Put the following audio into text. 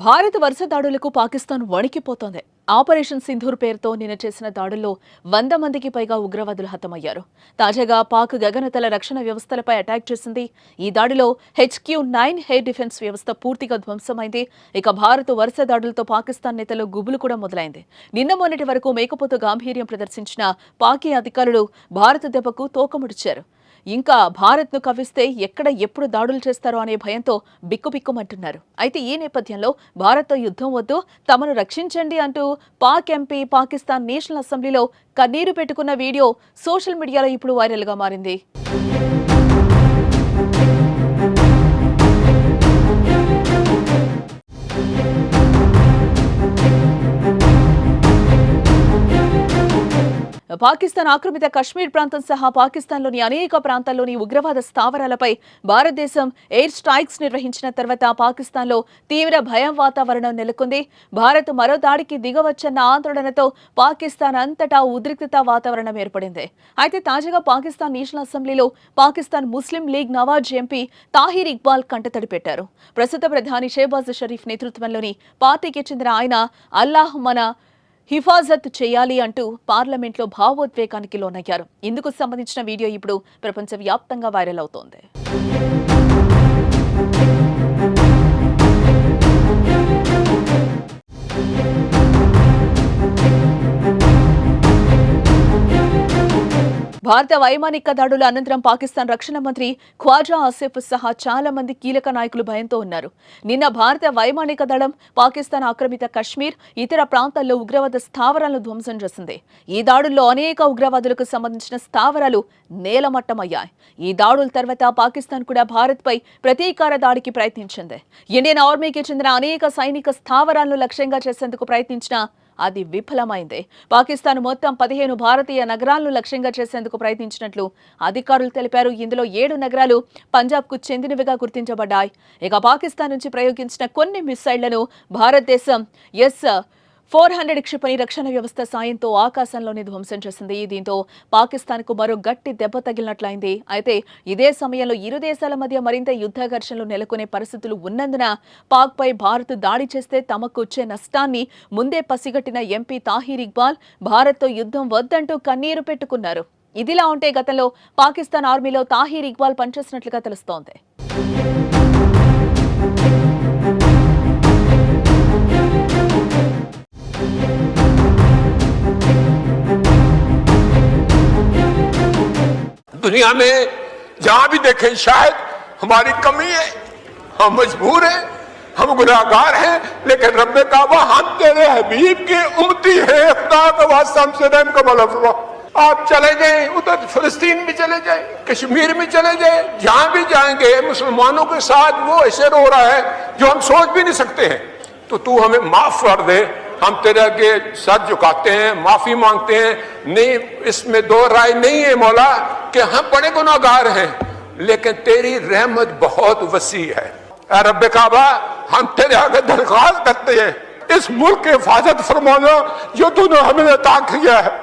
భారత్ వరుస దాడులకు పాకిస్తాన్ వణికిపోతోంది. ఆపరేషన్ సింధూర్ పేరుతో నిన్న చేసిన దాడుల్లో వంద మందికి పైగా ఉగ్రవాదులు హతమయ్యారు. తాజాగా పాక్ గగనతల రక్షణ వ్యవస్థలపై అటాక్ చేసింది. ఈ దాడిలో హెచ్క్యూ నైన్ హెయిర్ డిఫెన్స్ వ్యవస్థ పూర్తిగా ధ్వంసమైంది. ఇక భారత్ వరుస దాడులతో పాకిస్తాన్ నేతలు గుబులు కూడా మొదలైంది. నిన్న మొన్నటి వరకు మేకపోతు గాంభీర్యం ప్రదర్శించిన పాకీ అధికారులు భారత దెబ్బకు తోకముడిచారు. ఇంకా భారత్ను కవ్విస్తే ఎక్కడ ఎప్పుడు దాడులు చేస్తారో అనే భయంతో బిక్కుబిక్కుమంటున్నారు. అయితే ఈ నేపథ్యంలో భారత్తో యుద్ధం వద్దు తమను రక్షించండి అంటూ పాక్ ఎంపీ పాకిస్తాన్ నేషనల్ అసెంబ్లీలో కన్నీరు పెట్టుకున్న వీడియో సోషల్ మీడియాలో ఇప్పుడు వైరల్గా మారింది. పాకిస్తాన్ ఆక్రమిత కశ్మీర్ ప్రాంతం సహా పాకిస్తాన్లోని అనేక ప్రాంతాల్లోని ఉగ్రవాద స్థావరాలపై భారతదేశం ఎయిర్ స్ట్రైక్స్ నిర్వహించిన తర్వాత పాకిస్తాన్లో తీవ్ర భయం వాతావరణం నెలకొంది. భారత్ మరో దాడికి దిగవచ్చన్న ఆందోళనతో పాకిస్తాన్ అంతటా ఉద్రిక్తత వాతావరణం ఏర్పడింది. అయితే తాజాగా పాకిస్తాన్ నేషనల్ అసెంబ్లీలో Pakistan Muslim League Nawaz MP Tahir Iqbal కంటతడి పెట్టారు. ప్రస్తుత ప్రధాని షేబాజ్ షరీఫ్ నేతృత్వంలోని పార్టీకి చెందిన ఆయన అల్లాహ్ మన హిఫాజత్ చేయాలి అంటూ పార్లమెంట్లో భావోద్వేగానికి లోనయ్యారు. ఇందుకు సంబంధించిన వీడియో ఇప్పుడు ప్రపంచవ్యాప్తంగా వైరల్ అవుతోంది. భారత వైమానిక దాడుల అనంతరం పాకిస్తాన్ రక్షణ మంత్రి ఖ్వాజా ఆసిఫ్ సహా చాలా మంది కీలక నాయకులు భయంతో ఉన్నారు. నిన్న భారత వైమానిక దళం పాకిస్తాన్ ఆక్రమిత కశ్మీర్ ఇతర ప్రాంతాల్లో ఉగ్రవాద స్థావరాలను ధ్వంసం చేసింది. ఈ దాడుల్లో అనేక ఉగ్రవాదులకు సంబంధించిన స్థావరాలు నేలమట్టమయ్యాయి. ఈ దాడుల తర్వాత పాకిస్తాన్ కూడా భారత్పై ప్రతీకార దాడికి ప్రయత్నించింది. ఇండియన్ ఆర్మీకి చెందిన అనేక సైనిక స్థావరాలను లక్ష్యంగా చేసేందుకు ప్రయత్నించిన అది విఫలమైంది. పాకిస్తాన్ మొత్తం పదిహేను భారతీయ నగరాలను లక్ష్యంగా చేసేందుకు ప్రయత్నించినట్లు అధికారులు తెలిపారు. ఇందులో ఏడు నగరాలు పంజాబ్కు చెందినవిగా గుర్తించబడ్డాయి. ఇక పాకిస్తాన్ నుంచి ప్రయోగించిన కొన్ని మిసైళ్ళను భారతదేశం ఎస్ ఫోర్ హండ్రెడ్ క్షిపణి రక్షణ వ్యవస్థ సాయంతో ఆకాశంలోనే ధ్వంసం చేసింది. దీంతో పాకిస్తాన్కు మరో గట్టి దెబ్బ తగిలినట్లయింది. అయితే ఇదే సమయంలో ఇరు దేశాల మధ్య మరింత యుద్ధ ఘర్షణలు నెలకొనే పరిస్థితులు ఉన్నందున పాక్పై భారత్ దాడి చేస్తే తమకు వచ్చే నష్టాన్ని ముందే పసిగట్టిన ఎంపీ తాహిర్ ఇక్బాల్ భారత్తో యుద్ధం వద్దంటూ కన్నీరు పెట్టుకున్నారు. ఇదిలా ఉంటే గతంలో పాకిస్తాన్ ఆర్మీలో తాహిర్ ఇక్బాల్ పనిచేసినట్లుగా తెలుస్తోంది. दुनिया में जहाँ भी देखें, शायद हमारी कमी है, हम मजबूर हैं, हम गुनाहगार हैं, लेकिन रब काबा हम तेरे हबीब के उमती है। खुदा का भला आप चले जाएँ उधर फिलिस्तीन भी चले जाएँ कश्मीर में चले जाएँ जहाँ भी जाएँगे, मुसलमानों के साथ वो ऐसे रो रहा है जो हम सोच भी नहीं सकते हैं। तो तू हमें माफ़ कर दे हम तेरे आगे सर झुकाते हैं, माफ़ी मांगते हैं। नहीं, इसमें दो राय नहीं है मौला, कि हम बड़े गुनागार हैं, लेकिन तेरी रहमत बहुत वसी है। रब काबा, हम तेरे आगे दरख्वास्त करते हैं। इस मुल्क की हिफाजत फरमाना जो तूने हमें अता किया है।